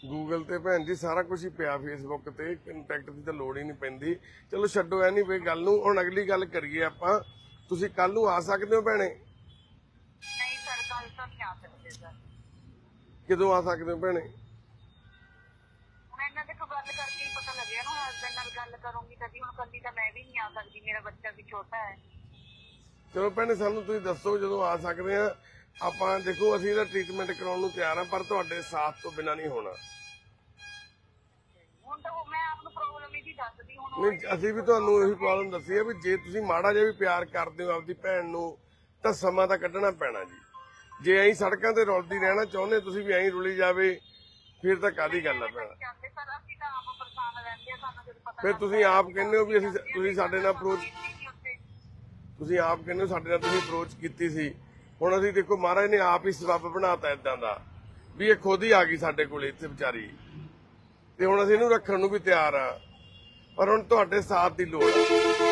ਗੂਗਲ ਤੇ ਭੈਣ ਜੀ ਸਾਰਾ ਕੁਝ ਹੀ ਪਿਆ ਫੇਸਬੁੱਕ ਤੇ ਕੰਟੈਕਟ ਦੀ ਤਾਂ ਲੋੜ ਹੀ ਨਹੀਂ ਪੈਂਦੀ ਚਲੋ ਛੱਡੋ ਐ ਨਹੀਂ ਵੇ ਗੱਲ ਨੂੰ ਹੁਣ ਅਗਲੀ ਗੱਲ ਕਰੀਏ ਆਪਾਂ ਤੁਸੀਂ ਕੱਲ ਨੂੰ ਆ ਸਕਦੇ ਹੋ ਭੈਣੇ नहीं ਸਕਦੇ ਸਰ। ਆ ਸਕਦੇ ਹੋ ਭੈਣੇ? ਹੁਣ ਇਹਨਾਂ ਦੇ ਗੱਲ ਕਰਕੇ ਹੀ ਪਤਾ ਲੱਗਿਆ ਨਾ ਹਸਬੰਡ ਨਾਲ ਗੱਲ ਕਰੂੰਗੀ ਕਦੀ ਹੁਣ ਕੱਲੀ ਤਾਂ ਮੈਂ ਵੀ ਨਹੀਂ ਆ ਸਕਦੀ ਮੇਰਾ ਬੱਚਾ ਵੀ ਛੋਟਾ ਹੈ। ਚਲੋ ਭੈਣੇ ਸਾਨੂੰ ਤੁਸੀਂ ਦੱਸੋ ਜਦੋਂ ਆ ਸਕਦੇ ਆ। ਆਪਾਂ ਦੇਖੋ ਅਸੀਂ ਬਿਨਾ ਨਹੀਂ ਹੋਣਾ। ਅਸੀਂ ਵੀ ਤੁਹਾਨੂੰ ਇਹੀ ਪ੍ਰੋਬਲਮ ਦੱਸੀ ਹੈ ਵੀ ਜੇ ਤੁਸੀਂ ਮਾੜਾ ਜਿਹਾ ਵੀ ਪਿਆਰ ਕਰਦੇ ਹੋ ਆਪਦੀ ਭੈਣ ਨੂੰ ਤਾਂ ਸਮਾਂ ਤਾਂ ਕੱਢਣਾ ਪੈਣਾ ਜੀ। ਜੇ ਐਂ ਸੜਕਾਂ ਤੇ ਰੁਲਦੀ ਰਹਿਣਾ ਚਾਹੁੰਦੇ, ਤੁਸੀਂ ਵੀ ਐਂ ਰੁਲੀ ਜਾਵੇ, ਫਿਰ ਤਾਂ ਕਾਦੀ ਗੱਲ ਆ ਭੈਣਾ? ਚਾਹੁੰਦੇ ਸਰ ਅਸੀਂ ਤਾਂ ਆਪ ਪਰੇਸ਼ਾਨ ਰਹਿੰਦੇ ਆ ਸਾਨੂੰ ਜਦੋਂ ਪਤਾ ਫਿਰ ਤੁਸੀਂ ਆਪ ਕਹਿੰਦੇ ਹੋ ਵੀ ਅਸੀਂ ਤੁਸੀਂ ਸਾਡੇ ਨਾਲ ਅਪਰੋਚ ਨਹੀਂ ਉੱਤੇ ਤੁਸੀਂ ਆਪ ਕਹਿੰਦੇ ਹੋ ਸਾਡੇ ਨਾਲ ਤੁਸੀਂ ਅਪਰੋਚ ਕੀਤੀ ਸੀ। ਹੁਣ ਅਸੀਂ ਦੇਖੋ, ਮਹਾਰਾਜ ਨੇ ਆਪ ਹੀ ਸਬੱਬ ਬਣਾਤਾ ਇਦਾਂ ਦਾ, ਵੀ ਇਹ ਖੁਦ ਹੀ ਆ ਗਈ ਸਾਡੇ ਕੋਲ ਇੱਥੇ ਵਿਚਾਰੀ। ਤੇ ਹੁਣ ਅਸੀਂ ਇਹਨੂੰ ਰੱਖਣ ਨੂੰ ਵੀ ਤਿਆਰ ਆ। ਪਰ ਹੁਣ ਤੁਹਾਡੇ ਸਾਥ ਦੀ ਲੋੜ ਆ।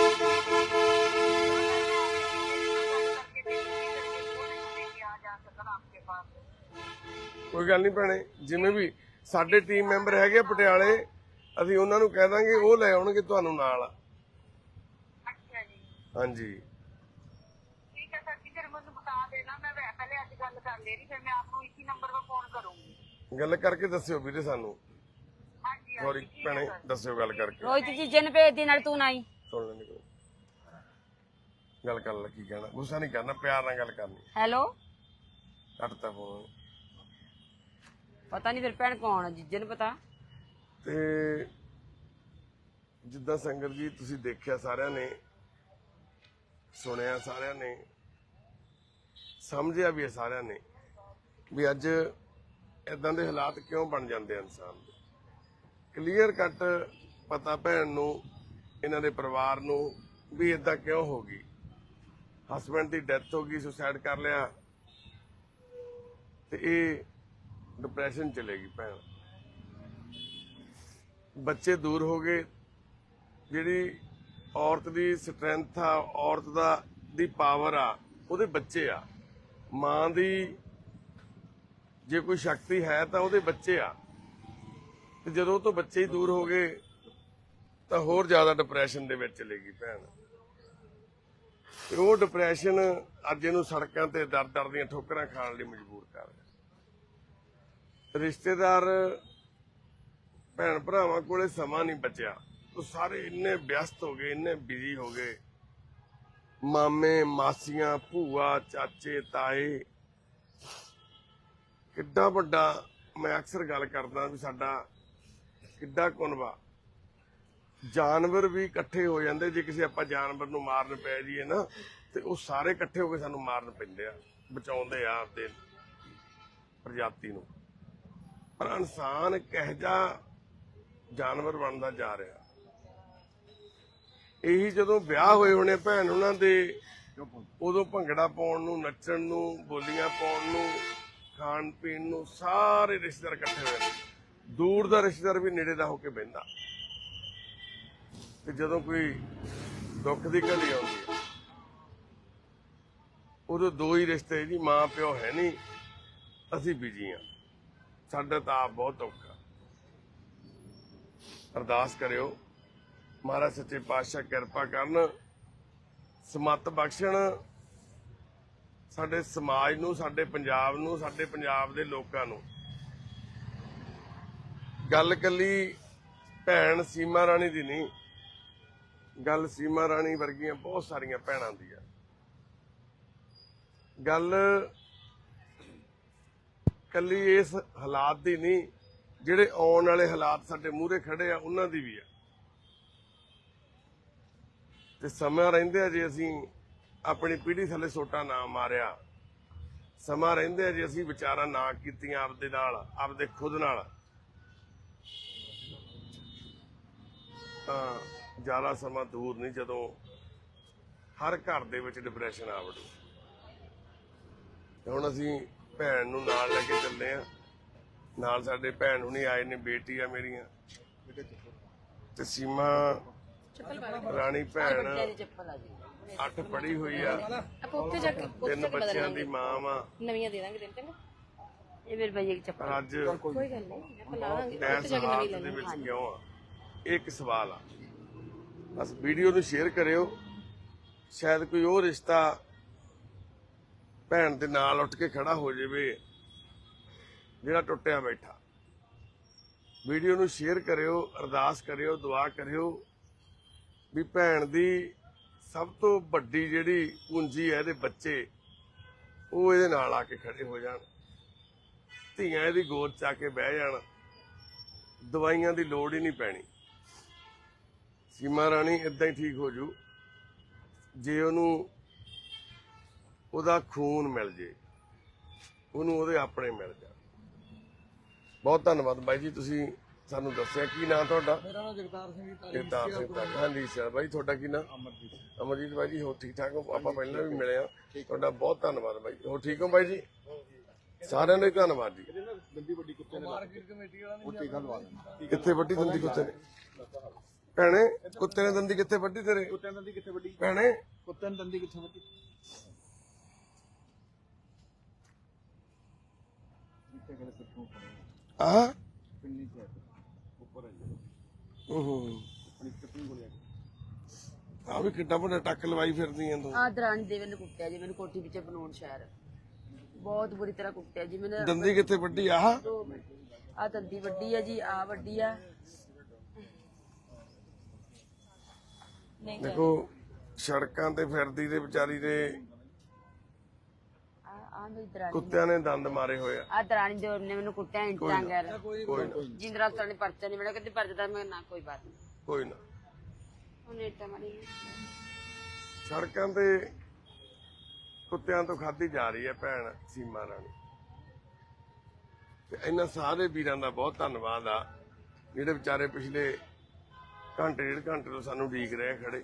ਕੋਈ ਗੱਲ ਨਹੀਂ ਭੈਣੇ ਜਿਵੇਂ ਵੀ ਸਾਡੇ ਟੀਮ ਮੈਂਬਰ ਹੈਗੇ ਪਟਿਆਲੇ ਅਸੀਂ ਉਹਨਾਂ ਨੂੰ ਕਹਿ ਦਾਂਗੇ ਉਹ ਲੈ ਆਉਣਗੇ ਤੁਹਾਨੂੰ ਨਾਲ। ਅੱਛਾ ਜੀ। ਹਾਂਜੀ। ਠੀਕ ਹੈ ਸਰ ਜੀ ਫਿਰ ਮੈਨੂੰ ਬਤਾ ਦੇਣਾ ਮੈਂ ਵੈ- ਪਹਿਲੇ ਅੱਜ ਗੱਲ ਕਰ ਲੈ ਰਹੀ ਫਿਰ ਮੈਂ ਆਪ ਨੂੰ ਇसी ਨੰਬਰ 'ਤੇ ਫੋਨ ਕਰੂੰਗੀ। ਗੱਲ ਕਰਕੇ ਦੱਸਿਓ ਵੀਰੇ ਸਾਨੂੰ। ਹਾਂਜੀ ਸੌਰੀ ਹਾਂਜੀ ਹੈ ਭੈਣੇ ਸਰ। ਦੱਸਿਓ ਗੱਲ ਕਰਕੇ। ਰੋਹਿਤ ਜੀ ਜਨ ਭੇਜਦੀ ਨਾਲ ਤੂੰ ਨਹੀਂ ਸੁਣ ਲੈਂਦੇ ਕੋਈ ਗੱਲ ਕਰ ਲੈ ਕੀ ਕਹਿਣਾ। ਗੁੱਸਾ ਨਹੀਂ ਕਰਨਾ ਪਿਆਰ ਨਾਲ ਗੱਲ ਕਰਨੀ। ਹੈਲੋ? ਕੱਟਤਾ ਫੋਨ ਪਤਾ ਨਹੀਂ ਫਿਰ ਭੈਣ ਕੌਣ ਆ, ਜੀਜੇ ਨੂੰ ਪਤਾ। ਤੇ ਜਿੱਦਾਂ ਸੰਗਤ ਜੀ ਤੁਸੀਂ ਦੇਖਿਆ ਸਾਰਿਆਂ ਨੇ, ਸੁਣਿਆ ਸਾਰਿਆਂ ਨੇ, ਸਮਝਿਆ ਵੀ ਹੈ ਸਾਰਿਆਂ ਨੇ ਵੀ ਅੱਜ ਇਦਾਂ ਦੇ ਹਾਲਾਤ ਕਿਉਂ ਬਣ ਜਾਂਦੇ ਆ ਇਨਸਾਨ ਦੇ। ਕਲੀਅਰ ਕੱਟ ਪਤਾ ਭੈਣ ਨੂੰ, ਇਹਨਾਂ ਦੇ ਪਰਿਵਾਰ ਨੂੰ ਵੀ ਇਦਾਂ ਕਿਉਂ ਹੋ ਗਈ। ਹਸਬੰਡ ਦੀ ਡੈਥ ਹੋ ਗਈ ਸੁਸਾਈਡ ਕਰ ਲਿਆ। ਤੇ ਇਹ ਡਿਪਰੈਸ਼ਨ ਚਲੇਗੀ ਭੈਣ। ਬੱਚੇ ਦੂਰ ਹੋ ਗਏ। ਜਿਹੜੀ ਔਰਤ ਦੀ ਸਟਰੈਂਥ ਆ, ਔਰਤ ਦਾ, ਦੀ ਪਾਵਰ ਆ, ਉਹਦੇ ਬੱਚੇ ਆ। ਮਾਂ ਦੀ ਜੇ ਕੋਈ ਸ਼ਕਤੀ ਹੈ ਤਾਂ ਉਹਦੇ ਬੱਚੇ ਆ। ਤੇ ਜਦੋਂ ਤੋਂ ਬੱਚੇ ਹੀ ਦੂਰ ਹੋ ਗਏ, ਤਾਂ ਹੋਰ ਜ਼ਿਆਦਾ ਡਿਪਰੈਸ਼ਨ ਦੇ ਵਿੱਚ ਚਲੇਗੀ ਭੈਣ। ਤੇ ਉਹ ਡਿਪਰੈਸ਼ਨ ਅੱਜ ਇਹਨੂੰ ਸੜਕਾਂ ਤੇ ਦਰ ਦਰ ਦੀਆਂ ਠੋਕਰਾਂ ਖਾਣ ਲਈ ਮਜਬੂਰ ਕਰ ਰਿਹਾ ਰਿਸ਼ਤੇਦਾਰ ਭੈਣ ਭਰਾਵਾਂ ਕੋਲੇ ਸਮਾਂ ਨਹੀਂ ਬਚਿਆ। ਉਹ ਸਾਰੇ ਇੰਨੇ ਵਿਅਸਤ ਹੋ ਗਏ, ਇੰਨੇ ਬਿਜ਼ੀ ਹੋ ਗਏ। ਮਾਮੇ, ਮਾਸੀਆਂ, ਭੂਆ, ਚਾਚੇ, ਤਾਏ, ਕਿੱਡਾ ਵੱਡਾ ਮੈਂ ਅਕਸਰ ਗੱਲ ਕਰਦਾ ਵੀ ਸਾਡਾ ਕਿੱਡਾ ਕੁਨਬਾ ਜਾਨਵਰ ਵੀ ਇਕੱਠੇ ਹੋ ਜਾਂਦੇ, ਜੇ ਕਿਸੇ ਆਪਾਂ ਜਾਨਵਰ ਨੂੰ ਮਾਰਨ ਪੈ ਜਾਈਏ ਨਾ, ਤੇ ਉਹ ਸਾਰੇ ਇਕੱਠੇ ਹੋ ਕੇ ਸਾਨੂੰ ਮਾਰਨ ਪੈਂਦੇ ਆ, ਬਚਾਉਂਦੇ ਆ ਆਪਦੇ ਪ੍ਰਜਾਤੀ ਨੂੰ। ਪਰ ਇਨਸਾਨ ਇੱਕ ਇਹੋ ਜਾਨਵਰ ਬਣਦਾ ਜਾ ਰਿਹਾ। ਇਹੀ ਜਦੋਂ ਵਿਆਹ ਹੋਏ ਹੋਣੇ ਭੈਣ ਉਹਨਾਂ ਦੇ, ਉਦੋਂ ਭੰਗੜਾ ਪਾਉਣ ਨੂੰ, ਨੱਚਣ ਨੂੰ, ਬੋਲੀਆਂ ਪਾਉਣ ਨੂੰ, ਖਾਣ ਪੀਣ ਨੂੰ ਸਾਰੇ ਰਿਸ਼ਤੇਦਾਰ ਇਕੱਠੇ ਹੋਏ ਦੂਰ ਦਾ ਰਿਸ਼ਤੇਦਾਰ ਵੀ ਨੇੜੇ ਦਾ ਹੋ ਕੇ ਬਹਿੰਦਾ। ਤੇ ਜਦੋਂ ਕੋਈ ਦੁੱਖ ਦੀ ਘੜੀ ਆਉਂਦੀ ਹੈ, ਉਦੋਂ ਦੋ ਹੀ ਰਿਸ਼ਤੇ ਜੀ ਮਾਂ ਪਿਓ ਹੈ ਨਹੀਂ, ਅਸੀਂ ਬਿਜ਼ੀ ਆ ਸਾਡਾ ਤਾਂ ਆਪ ਬਹੁਤ ਔਖਾ ਅਰਦਾਸ ਕਰਿਓ, ਮਹਾਰਾਜ ਸੱਚੇ ਪਾਤਸ਼ਾਹ ਕਿਰਪਾ ਕਰਨ, ਸਮਤ ਬਖਸ਼ਣ। ਸਾਡੇ ਸਮਾਜ ਨੂੰ, ਸਾਡੇ ਪੰਜਾਬ ਨੂੰ, ਸਾਡੇ ਪੰਜਾਬ ਦੇ ਲੋਕਾਂ ਨੂੰ। ਗੱਲ ਕੱਲੀ ਭੈਣ ਸੀਮਾ ਰਾਣੀ ਦੀ ਨਹੀਂ, ਗੱਲ ਸੀਮਾ ਰਾਣੀ ਵਰਗੀਆਂ ਬਹੁਤ ਸਾਰੀਆਂ ਭੈਣਾਂ ਦੀ ਆ ਗੱਲ ਕੱਲੀ ਇਸ ਹਾਲਾਤ ਦੀ ਨਹੀਂ, ਜਿਹੜੇ ਆਉਣ ਵਾਲੇ ਹਾਲਾਤ ਸਾਡੇ ਮੂਹਰੇ ਖੜੇ ਆ, ਉਹਨਾਂ ਦੀ ਵੀ ਆ। ਤੇ ਸਮਾਂ ਰਹਿੰਦੇ ਆ ਜੇ ਅਸੀਂ ਆਪਣੀ ਪੀੜ੍ਹੀ ਥੱਲੇ ਸੋਟਾ ਨਾ ਮਾਰਿਆ। ਸਮਾਂ ਰਹਿੰਦੇ ਆ ਜੇ ਅਸੀਂ ਵਿਚਾਰਾਂ ਨਾ ਕੀਤੀਆਂ ਆਪਦੇ ਨਾਲ, ਆਪਦੇ ਖੁਦ ਨਾਲ। ਤਾਂ ਜ਼ਿਆਦਾ ਸਮਾਂ ਦੂਰ ਨਹੀਂ, ਜਦੋਂ ਹਰ ਘਰ ਦੇ ਵਿੱਚ ਡਿਪਰੈਸ਼ਨ ਆ ਵੜੂ। ਹੁਣ ਅਸੀਂ ਭੈਣ ਨੂੰ ਨਾਲ ਲੈ ਕੇ ਚੱਲੇ ਆ। ਨਾਲ ਸਾਡੇ ਭੈਣ ਹੁਣੀ ਆਏ ਨੇ ਬੇਟੀ ਆ ਮੇਰੀਆਂ ਤੇ ਸੀਮਾ ਰਾਣੀ ਭੈਣ ਅੱਠ ਪੜ੍ਹੀ ਹੋਈ ਆ। ਆਪਾਂ ਉੱਥੇ ਜਾ ਕੇ ਤਿੰਨ ਬੱਚਿਆਂ ਦੀ ਮਾਂ ਵਾ। ਨਵੀਆਂ ਦੇ ਦਾਂਗੇ ਦਿਨ ਚੰਗਾ ਇਹ ਮੇਰੇ ਭਾਈ ਦੀ ਚੱਪਲ। ਅੱਜ ਕੋਈ ਗੱਲ ਨਹੀਂ ਆਪਾਂ ਲਾਵਾਂਗੇ ਇਸ ਉੱਥੇ ਜਾ ਕੇ ਨਵੀਂ ਲੈ ਦੇ ਲਾਂਗੇ। ਵਿੱਚ ਕਿਉਂ ਆ। ਇਹ ਇੱਕ ਸਵਾਲ ਆ। ਬਸ ਵੀਡੀਓ ਨੂੰ ਸ਼ੇਅਰ ਕਰਿਓ। ਸ਼ਾਇਦ ਕੋਈ ਉਹ ਰਿਸ਼ਤਾ ਭੈਣ ਦੇ ਨਾਲ ਉੱਠ ਕੇ ਖੜਾ ਹੋ ਜਾਵੇ, ਜਿਹੜਾ ਟੁੱਟਿਆ ਬੈਠਾ। ਵੀਡੀਓ ਨੂੰ ਸ਼ੇਅਰ ਕਰਿਓ, ਅਰਦਾਸ ਕਰਿਓ, ਦੁਆ ਕਰਿਓ ਵੀ ਭੈਣ ਦੀ ਸਭ ਤੋਂ ਵੱਡੀ ਜਿਹੜੀ ਪੂੰਜੀ ਹੈ ਇਹਦੇ ਬੱਚੇ, ਉਹ ਇਹਦੇ ਨਾਲ ਆ ਕੇ ਖੜੇ ਹੋ ਜਾਣ। ਧੀਆਂ ਇਹਦੀ ਗੋਦ ਚ ਆ ਕੇ ਬਹਿ ਜਾਣ। ਦਵਾਈਆਂ ਦੀ ਲੋੜ ਹੀ ਨਹੀਂ ਪੈਣੀ। ਸੀਮਾ ਰਾਣੀ ਇਦਾਂ ਹੀ ਠੀਕ ਹੋ ਜੂ। ਜੇ ਉਹਨੂੰ ਉਹਦਾ ਖੂਨ ਮਿਲ ਜੇ ਉਹਨੂੰ ਉਹਦੇ ਆਪਣੇ ਮਿਲ ਜਾ ਬਹੁਤ ਧੰਨਵਾਦ ਬਾਈ ਜੀ ਤੁਸੀਂ ਸਾਨੂੰ ਦੱਸਿਆ। ਕੀ ਨਾਂ ਤੁਹਾਡਾ? ਮੇਰਾ ਨਾਮ ਜਗਤਾਰ ਸਿੰਘ ਜੀ ਜਗਤਾਰ ਸਿੰਘ ਹਾਂਜੀ ਸਰ ਬਾਈ ਤੁਹਾਡਾ ਕੀ ਨਾਂ? ਅਮਰਜੀਤ ਅਮਰਜੀਤ ਬਾਈ ਜੀ ਹੋ ਠੀਕ ਠਾਕ ਹੋ? ਆਪਾਂ ਪਹਿਲਾਂ ਵੀ ਮਿਲੇ ਆ ਤੁਹਾਡਾ ਬਹੁਤ ਧੰਨਵਾਦ ਬਾਈ ਹੋ ਠੀਕ ਹੋ ਬਾਈ ਜੀ? ਸਾਰਿਆਂ ਨੂੰ ਧੰਨਵਾਦ ਜੀ। ਦੰਦੀ ਵੱਡੀ ਕੁੱਤੇ ਨੇ ਮਾਰਕੀਟ ਕਮੇਟੀ ਵਾਲਾ ਨਹੀਂ ਟੀਕਾ ਲਵਾ ਦੇਣਾ ਕਿੱਥੇ ਵੱਡੀ ਦੰਦੀ ਕੁੱਤੇ ਨੇ? ਭੈਣੇ ਕੁੱਤੇ ਨੇ ਦੰਦੀ ਕਿੱਥੇ ਵੱਡੀ ਤੇਰੇ? ਕੁੱਤੇ ਦੰਦੀ ਕਿੱਥੇ ਵੱਡੀ ਭੈਣੇ। ਕੁੱਤੇ ਨੇ ਦੰਦੀ ਕਿੱਥੇ ਵੱਡੀ ਇੱਥੇ ਕਿਹੜੇ ਸਿੱਖੋਂ ਆ ਪਿੰਨੀ ਚ ਉੱਪਰ ਹੈ ਜੀ। ਹੂੰ ਆਪਣੀ ਕਿੰਨੀ ਗੋਲੀ ਆ ਵੀ ਕਿੱਡਾ ਵੱਡਾ ਟੱਕ ਲਵਾਈ ਫਿਰਦੀ ਆਂ ਤੂੰ। ਆ ਦਰਾਣੀ ਦੇ ਮੈਨੂੰ ਕੁੱਟਿਆ ਜੀ ਮੈਨੂੰ ਕੋਠੀ ਵਿੱਚ ਬਣਾਉਣ ਸ਼ਹਿਰ। ਬਹੁਤ ਬੁਰੀ ਤਰ੍ਹਾਂ ਕੁੱਟਿਆ ਜੀ ਮੈਨੂੰ ਦੰਦੀ ਕਿੱਥੇ ਵੱਡੀ ਆਹ। ਆ ਦੰਦੀ ਵੱਡੀ ਆ ਜੀ ਆ ਵੱਡੀ ਆ। ਦੇਖੋ ਸੜਕਾਂ ਤੇ ਫਿਰਦੀ ਦੇ ਵਿਚਾਰੀ ਦੇ ਆ ਆ ਮੇਰੀ ਦਰਾਣੀ ਕੁੱਤਿਆਂ ਨੇ ਦੰਦ ਮਾਰੇ ਹੋਏ ਆ। ਆ ਦਰਾਣੀ ਦੇ ਨੇ ਮੈਨੂੰ ਕੁੱਟਿਆ ਇੰਟਾਂ ਗੈਰ ਕੋਈ ਨਾ। ਜਿੰਦਰਾ ਸਾਲੇ ਪਰਚਾ ਨਹੀਂ ਮੇਰਾ ਕਹਿੰਦੇ ਪਰਚਾ ਮੈਂ ਨਾ ਕੋਈ ਬਾਤ ਨਹੀਂ। ਕੋਈ ਨਾ। ਹੁਣ ਨੇਟਾ ਮਾਰੀ ਸੜਕਾਂ ਤੇ ਕੁੱਤਿਆਂ ਤੋਂ ਖਾਧੀ ਜਾ ਰਹੀ ਹੈ ਭੈਣ ਸੀਮਾ ਰਾਣੀ। ਤੇ ਇਹਨਾਂ ਸਾਰੇ ਵੀਰਾਂ ਦਾ ਬਹੁਤ ਧੰਨਵਾਦ ਆ ਜਿਹੜੇ ਵਿਚਾਰੇ ਪਿਛਲੇ ਘੰਟੇ ਡੇਢ ਘੰਟੇ ਤੋਂ ਸਾਨੂੰ ਉਡੀਕ ਰਹੇ ਖੜੇ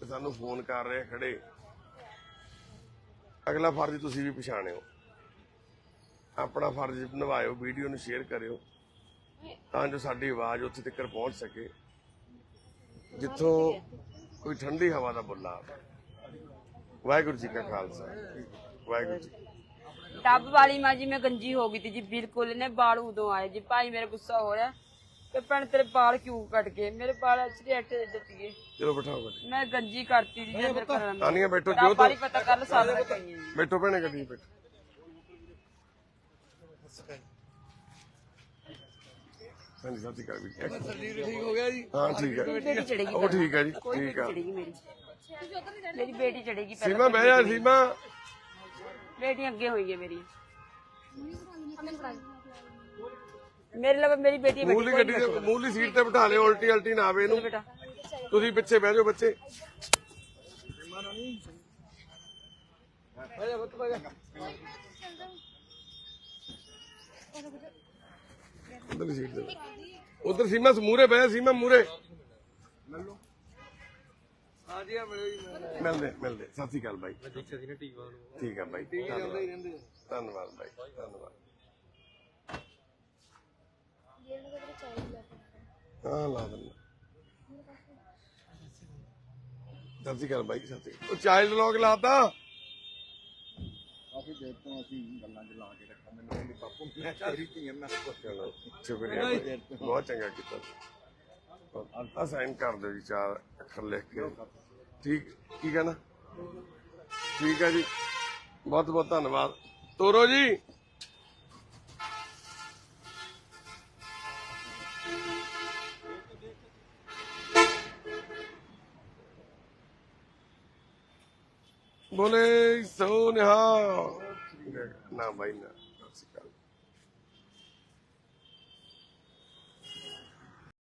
ਤੇ ਸਾਨੂੰ ਫੋਨ ਕਰ ਰਹੇ ਖੜੇ। ਅਗਲਾ ਫਰਜ਼ ਤੁਸੀਂ ਵੀ ਪਛਾਣਿਓ। ਆਪਣਾ ਫਰਜ਼ ਨਿਭਾਇਓ, ਵੀਡੀਓ ਨੂੰ ਸ਼ੇਅਰ ਕਰਿਓ, ਤਾਂ ਜੋ ਸਾਡੀ ਆਵਾਜ਼ ਉੱਥੇ ਤੱਕ ਪਹੁੰਚ ਸਕੇ। ਜਿੱਥੋਂ ਕੋਈ ਠੰਡੀ ਹਵਾ ਦਾ ਬੁੱਲਾ ਆਵੇ। ਵਾਹਿਗੁਰੂ ਜੀ ਕਾ ਖਾਲਸਾ। ਵਾਹਿਗੁਰੂ ਜੀ ਕੀ ਟੱਬ ਵਾਲੀ ਮਾਂ ਜੀ, ਮੈਂ ਗੰਜੀ ਹੋ ਗਈ ਤੀ ਜੀ, ਬਿਲਕੁਲ ਇਹਨੇ ਬਾਲ ਉਦੋਂ ਆਏ ਜੀ। ਭਾਈ, ਮੇਰਾ ਗੁੱਸਾ ਹੋ ਰਿਹਾ। ਤੇ ਭੈਣ ਤੇਰੇ ਬਾਲ ਕਿਉਂ ਕੱਟ ਗਏ? ਮੇਰੇ ਬਾਲ ਐਕਚੁਅਲੀ ਐਟੇ ਦਿੱਤੀਏ ਚਲੋ ਬਿਠਾਓ ਗੱਡੀ। ਮੈਂ ਗੰਜੀ ਕਰਤੀ ਜੀ ਅੰਦਰ ਕਰਨ ਤਾਨੀਆਂ ਬੈਠੋ ਦਾ ਜੋ ਬਾਰੀ ਪਤਾ ਕੱਲ ਸਾਲ ਤੱਕ ਆਈ ਹੈ ਜੀ ਬੈਠੋ ਭੈਣੇ ਗੱਡੀ 'ਚ ਬੈਠੋ ਹਾਂਜੀ ਸਤਿ ਸ਼੍ਰੀ ਅਕਾਲ ਵੀ ਠੀਕ ਹੋ ਗਿਆ ਜੀ? ਹਾਂ ਠੀਕ ਹੈ। ਬੇਟੀ ਚੜੇਗੀ ਉਹ ਠੀਕ ਹੈ ਜੀ ਠੀਕ ਆ। ਚੜੇਗੀ ਮੇਰੀ। ਮੇਰੀ ਬੇਟੀ ਚੜੇਗੀ ਪਹਿਲਾਂ ਸੀਮਾ ਬਹਿ ਜਾ ਸੀਮਾ। ਬੇਟੀ ਅੱਗੇ ਹੋਈ ਹੈ ਮੇਰੀ। ਮੇਰੇ ਲਈ ਮੇਰੀ ਬੇਟੀ ਬੈਠੀ ਮੂਲੀ ਗੱਡੀ ਦੇ ਮੂਲੀ ਸੀਟ ਤੇ ਬਿਠਾ ਲਿਓ ਉਲਟੀ ਉਲਟੀ ਨਾ ਆਵੇ ਇਹਨੂੰ। ਬੇਟਾ। ਤੁਸੀਂ ਪਿੱਛੇ ਬਹਿ ਜਾਓ ਬੱਚੇ। ਉਧਰ ਸੀਟ ਤੇ ਉਧਰ ਸੀਮਾ ਮੂਰੇ ਬਹਿ ਸੀਮਾ ਮੂਰੇ। ਮਿਲਦੇ ਮਿਲਦੇ ਸਤਿ ਸ਼੍ਰੀ ਅਕਾਲ ਬਾਈ। ਠੀਕ ਆ ਬਾਈ। ਧੰਨਵਾਦ ਬਾਈ। ਧੰਨਵਾਦ। ਹਾਂ ਲਾ ਦਿੰਦਾ। ਸਤਿ ਸ਼੍ਰੀ ਅਕਾਲ ਬਾਈ ਸਤਿ ਸ਼੍ਰੀ ਅਕਾਲ ਉਹ ਚਾਈਲਡ ਲੌਗ ਲਾਤਾ। ਕਾਫੀ ਦੇਰ ਤੋਂ ਅਸੀਂ ਗੱਲਾਂ ਚ ਲਾ ਕੇ ਰੱਖਾ ਮੈਨੂੰ ਕਹਿੰਦੀ ਬਾਪੂ ਮੈਂ ਤੇਰੀ ਧੀਆਂ ਨਾਲ ਚਲੋ ਸ਼ੁਕਰੀਆ ਬਾਈ। ਬਹੁਤ ਚੰਗਾ ਕੀਤਾ। ਆ ਸਾਈਨ ਕਰ ਦਿਓ ਜੀ ਚਾਰ ਅੱਖਰ ਲਿਖ ਕੇ। ਠੀਕ ਕੀ ਕਹਿਣਾ ਠੀਕ ਹੈ ਜੀ। ਬਹੁਤ ਬਹੁਤ ਧੰਨਵਾਦ। ਤੋਰੋ ਜੀ। ਬੋਲੇ ਸੋ ਨਿਹਾਲ ਨਾ ਬਾਈ ਨਾ। ਸਤਿ ਸ਼੍ਰੀ ਅਕਾਲ।